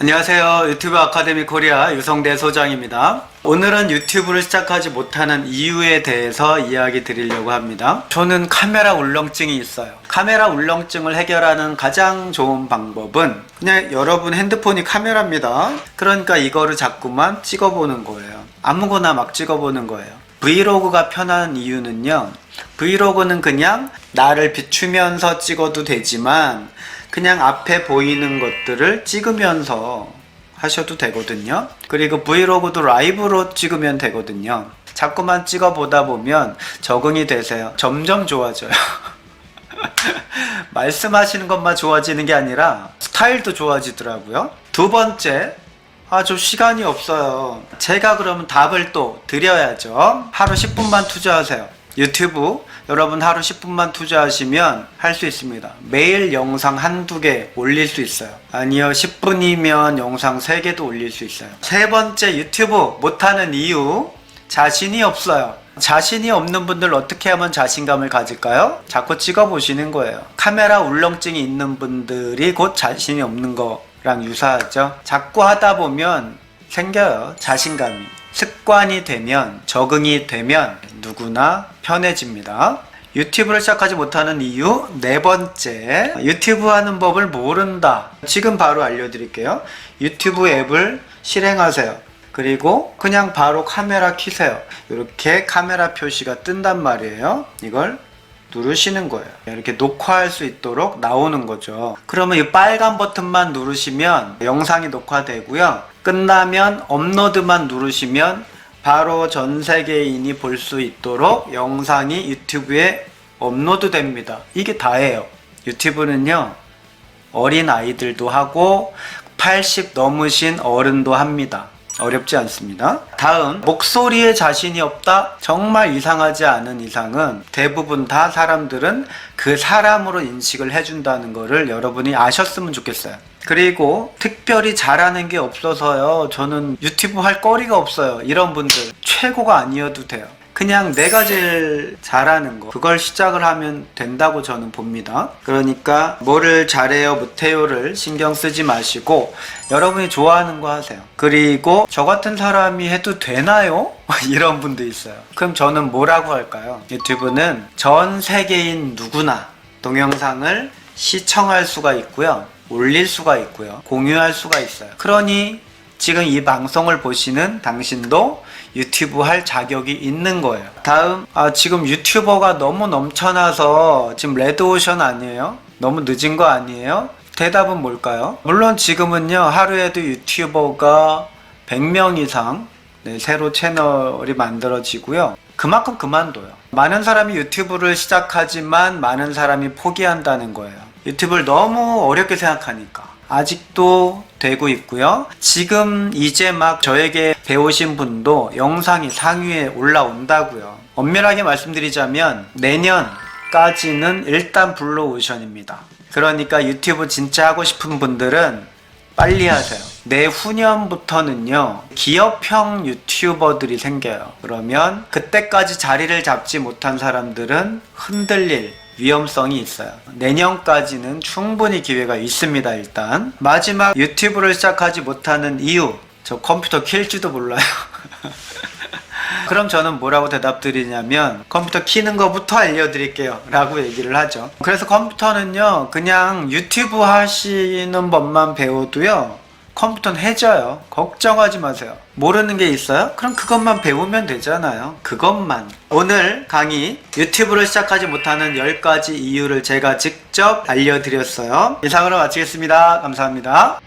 안녕하세요. 유튜브 아카데미 코리아 유성대 소장입니다. 오늘은 유튜브를 시작하지 못하는 이유에 대해서 이야기 드리려고 합니다. 저는 카메라 울렁증이 있어요. 카메라 울렁증을 해결하는 가장 좋은 방법은 그냥 여러분 핸드폰이 카메라입니다. 그러니까 이거를 자꾸만 찍어보는 거예요. 아무거나 막 찍어보는 거예요. 브이로그가 편한 이유는요. 브이로그는 그냥 나를 비추면서 찍어도 되지만 그냥 앞에 보이는 것들을 찍으면서 하셔도 되거든요. 그리고 브이로그도 라이브로 찍으면 되거든요. 자꾸만 찍어보다 보면 적응이 되세요. 점점 좋아져요. 말씀하시는 것만 좋아지는 게 아니라 스타일도 좋아지더라고요. 두 번째, 아, 좀 시간이 없어요. 제가 그러면 답을 또 드려야죠. 하루 10분만 투자하세요. 유튜브 여러분 하루 10분만 투자하시면 할 수 있습니다. 매일 영상 한두 개 올릴 수 있어요. 아니요, 10분이면 영상 3개도 올릴 수 있어요. 세 번째 유튜브 못하는 이유 자신이 없어요. 자신이 없는 분들 어떻게 하면 자신감을 가질까요? 자꾸 찍어 보시는 거예요. 카메라 울렁증이 있는 분들이 곧 자신이 없는 거 랑 유사하죠. 자꾸 하다 보면 생겨요. 자신감이. 습관이 되면, 적응이 되면 누구나 편해집니다. 유튜브를 시작하지 못하는 이유 네 번째 유튜브 하는 법을 모른다 지금 바로 알려드릴게요 유튜브 앱을 실행하세요 그리고 그냥 바로 카메라 키세요 이렇게 카메라 표시가 뜬단 말이에요 이걸 누르시는 거예요 이렇게 녹화할 수 있도록 나오는 거죠 그러면 이 빨간 버튼만 누르시면 영상이 녹화되고요 끝나면 업로드만 누르시면 바로 전 세계인이 볼 수 있도록 영상이 유튜브에 업로드 됩니다. 이게 다예요. 유튜브는요, 어린 아이들도 하고, 80 넘으신 어른도 합니다. 어렵지 않습니다. 다음, 목소리에 자신이 없다? 정말 이상하지 않은 이상은 대부분 다 사람들은 그 사람으로 인식을 해준다는 거를 여러분이 아셨으면 좋겠어요. 그리고 특별히 잘하는 게 없어서요. 저는 유튜브 할 거리가 없어요. 이런 분들 최고가 아니어도 돼요. 그냥 내가 제일 잘하는 거 그걸 시작을 하면 된다고 저는 봅니다. 그러니까 뭐를 잘해요 못해요를 신경 쓰지 마시고 여러분이 좋아하는 거 하세요. 그리고 저 같은 사람이 해도 되나요? 이런 분도 있어요. 그럼 저는 뭐라고 할까요? 유튜브는 전 세계인 누구나 동영상을 시청할 수가 있고요. 올릴 수가 있고요. 공유할 수가 있어요. 그러니 지금 이 방송을 보시는 당신도 유튜브 할 자격이 있는 거예요. 다음, 아, 지금 유튜버가 너무 넘쳐나서 지금 레드오션 아니에요? 너무 늦은 거 아니에요? 대답은 뭘까요? 물론 지금은요, 하루에도 유튜버가 100명 이상 네, 새로 채널이 만들어지고요. 그만큼 그만둬요. 많은 사람이 유튜브를 시작하지만 많은 사람이 포기한다는 거예요. 유튜브를 너무 어렵게 생각하니까. 아직도 되고 있고요. 지금 이제 막 저에게 배우신 분도 영상이 상위에 올라온다고요. 엄밀하게 말씀드리자면 내년까지는 일단 블루오션입니다. 그러니까 유튜브 진짜 하고 싶은 분들은 빨리 하세요. 내후년부터는요, 기업형 유튜버들이 생겨요. 그러면 그때까지 자리를 잡지 못한 사람들은 흔들릴 위험성이 있어요. 내년까지는 충분히 기회가 있습니다, 일단. 마지막 유튜브를 시작하지 못하는 이유. 저 컴퓨터 킬지도 몰라요. 그럼 저는 뭐라고 대답드리냐면 컴퓨터 키는 거부터 알려드릴게요 라고 얘기를 하죠 그래서 컴퓨터는요 그냥 유튜브 하시는 법만 배워도요 컴퓨터는 해져요. 걱정하지 마세요. 모르는 게 있어요? 그럼 그것만 배우면 되잖아요. 그것만. 오늘 강의 유튜브를 시작하지 못하는 10가지 이유를 제가 직접 알려드렸어요. 이상으로 마치겠습니다. 감사합니다